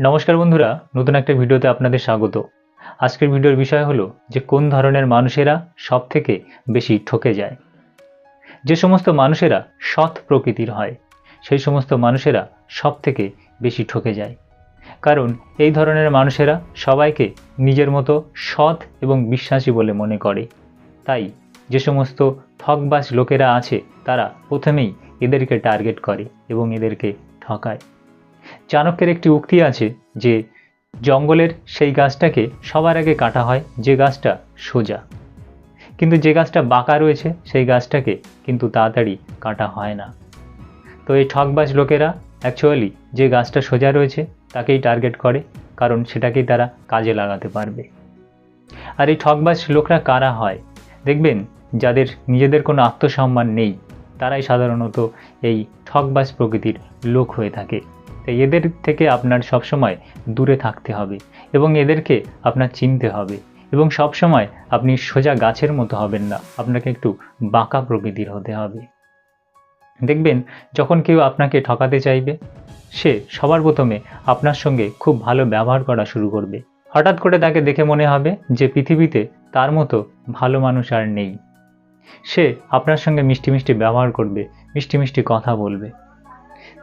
নমস্কার বন্ধুরা, নতুন একটা ভিডিওতে আপনাদের স্বাগত। আজকের ভিডিওর বিষয় হলো যে কোন ধরনের মানুষেরা সব থেকে বেশি ঠকে যায়। যে সমস্ত মানুষেরা সৎ প্রকৃতির হয়, সেই সমস্ত মানুষেরা সব থেকে বেশি ঠকে যায়। কারণ এই ধরনের মানুষেরা সবাইকে নিজের মতো সৎ এবং বিশ্বাসী বলে মনে করে। তাই যে সমস্ত ঠকবাজ লোকেরা আছে, তারা প্রথমেই এদেরকে টার্গেট করে এবং এদেরকে ঠকায়। চাণক্যের একটি উক্তি আছে যে জঙ্গলের সেই গাছটাকে সবার আগে কাটা হয় যে গাছটা সোজা। কিন্তু যে গাছটা বাঁকা রয়েছে, সেই গাছটাকে কিন্তু তাড়াতাড়ি কাটা হয় না। তো এই ঠকবাজ লোকেরা অ্যাকচুয়ালি যে গাছটা সোজা রয়েছে, তাকেই টার্গেট করে, কারণ সেটাকেই তারা কাজে লাগাতে পারবে। আর এই ঠকবাজ লোকরা কারা হয়? দেখবেন, যাদের নিজেদের কোনো আত্মসম্মান নেই, তারাই সাধারণত এই ঠকবাজ প্রকৃতির লোক হয়ে থাকে। তাই এদের থেকে আপনার সবসময় দূরে থাকতে হবে এবং এদেরকে আপনার চিনতে হবে এবং সবসময় আপনি সোজা গাছের মতো হবেন না। আপনাকে একটু বাঁকা প্রকৃতির হতে হবে। দেখবেন, যখন কেউ আপনাকে ঠকাতে চাইবে, সে সবার প্রথমে আপনার সঙ্গে খুব ভালো ব্যবহার করা শুরু করবে। হঠাৎ করে তাকে দেখে মনে হবে যে পৃথিবীতে তার মতো ভালো মানুষ আর নেই। সে আপনার সঙ্গে মিষ্টি মিষ্টি ব্যবহার করবে, মিষ্টি মিষ্টি কথা বলবে।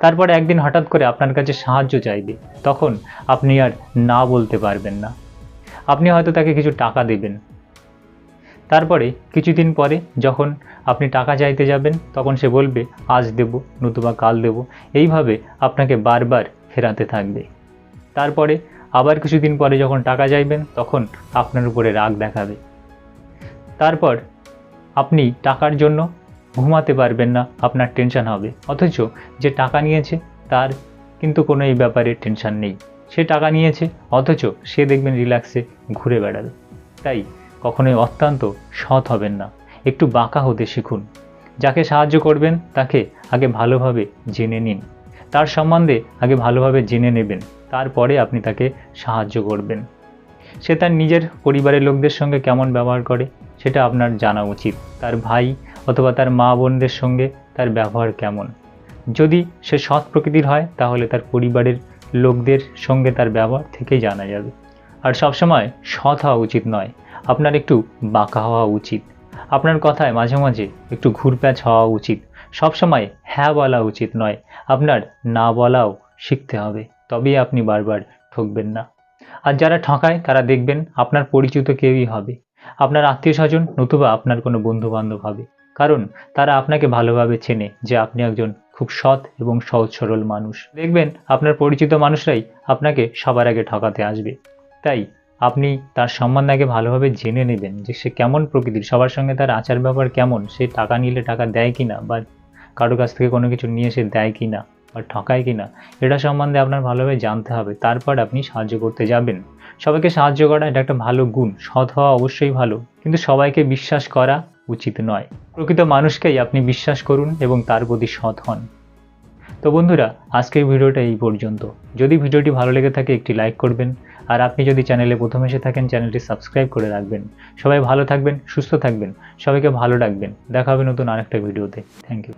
তারপরে একদিন হঠাৎ করে আপনার কাছে সাহায্য চাইবে, তখন আপনি আর না বলতে পারবেন না। আপনি হয়তো তাকে কিছু টাকা দেবেন। তারপরে কিছুদিন পরে যখন আপনি টাকা চাইতে যাবেন, তখন সে বলবে, আজ দেব, নতুবা কাল দেব। এইভাবে আপনাকে বারবার ফেরাতে থাকবে। তারপরে আবার কিছুদিন পরে যখন টাকা চাইবেন, তখন আপনার উপরে রাগ দেখাবে। তারপর আপনি টাকার জন্য ঘুমাতে পারবেন না, আপনার টেনশন হবে। অথচ যে টাকা নিয়েছে, তার কিন্তু কোনো এই ব্যাপারে টেনশন নেই। সে টাকা নিয়েছে, অথচ সে দেখবেন রিল্যাক্সে ঘুরে বেড়াবে। তাই কখনোই অত্যন্ত সৎ হবেন না। একটু বাঁকা হতে শিখুন। যাকে সাহায্য করবেন, তাকে আগে ভালোভাবে জেনে নিন। তার সম্বন্ধে আগে ভালোভাবে জেনে নেবেন। তারপরে আপনি তাকে সাহায্য করবেন। সে তার নিজের পরিবারের লোকদের সঙ্গে কেমন ব্যবহার করে, সেটা আপনার জানা উচিত। তার ভাই অথবা তার মা বোনদের সঙ্গে তার ব্যবহার কেমন? যদি সে সৎ প্রকৃতির হয়, তাহলে তার পরিবারের লোকদের সঙ্গে তার ব্যবহার থেকেই জানা যাবে। আর সবসময় সৎ হওয়া উচিত নয়, আপনার একটু বাঁকা হওয়া উচিত। আপনার কথায় মাঝে মাঝে একটু ঘুরপ্যাচ হওয়া উচিত। সবসময় হ্যাঁ বলা উচিত নয়, আপনার না বলাও শিখতে হবে, তবেই আপনি বারবার ঠকবেন না। আর যারা ঠকায়, তারা দেখবেন আপনার পরিচিত কেউই হবে। আপনার আত্মীয় স্বজন নতুবা আপনার কোনো বন্ধু বান্ধব হবে। কারণ তারা আপনাকে ভালোভাবে চেনে যে আপনি একজন খুব সৎ এবং সহজ সরল মানুষ। দেখবেন আপনার পরিচিত মানুষরাই আপনাকে সবার আগে ঠকাতে আসবে। তাই আপনি তার সম্মান আগে ভালোভাবে জেনে নেবেন যে সে কেমন প্রকৃতির, সবার সঙ্গে তার আচার ব্যবহার কেমন, সে টাকা নিলে টাকা দেয় কি না বা কারও কাছ থেকে কোনো কিছু নিয়ে সে দেয় কি না বা ঠকায় কিনা, এটা সম্বন্ধে আপনার ভালোভাবে জানতে হবে। তারপর আপনি সাহায্য করতে যাবেন। সবাইকে সাহায্য করা এটা একটা ভালো গুণ। সৎ হওয়া অবশ্যই ভালো, কিন্তু সবাইকে বিশ্বাস করা উচিত নয়। প্রকৃত মানুষকেই আপনি বিশ্বাস করুন এবং তার প্রতি সৎ হন। তো বন্ধুরা, আজকের ভিডিওটা এই পর্যন্ত। যদি ভিডিওটি ভালো লেগে থাকে, একটি লাইক করবেন। আর আপনি যদি চ্যানেলে প্রথম এসে থাকেন, চ্যানেলটি সাবস্ক্রাইব করে রাখবেন। সবাই ভালো থাকবেন, সুস্থ থাকবেন, সবাইকে ভালো রাখবেন। দেখা হবে নতুন আরেকটা ভিডিওতে। Thank you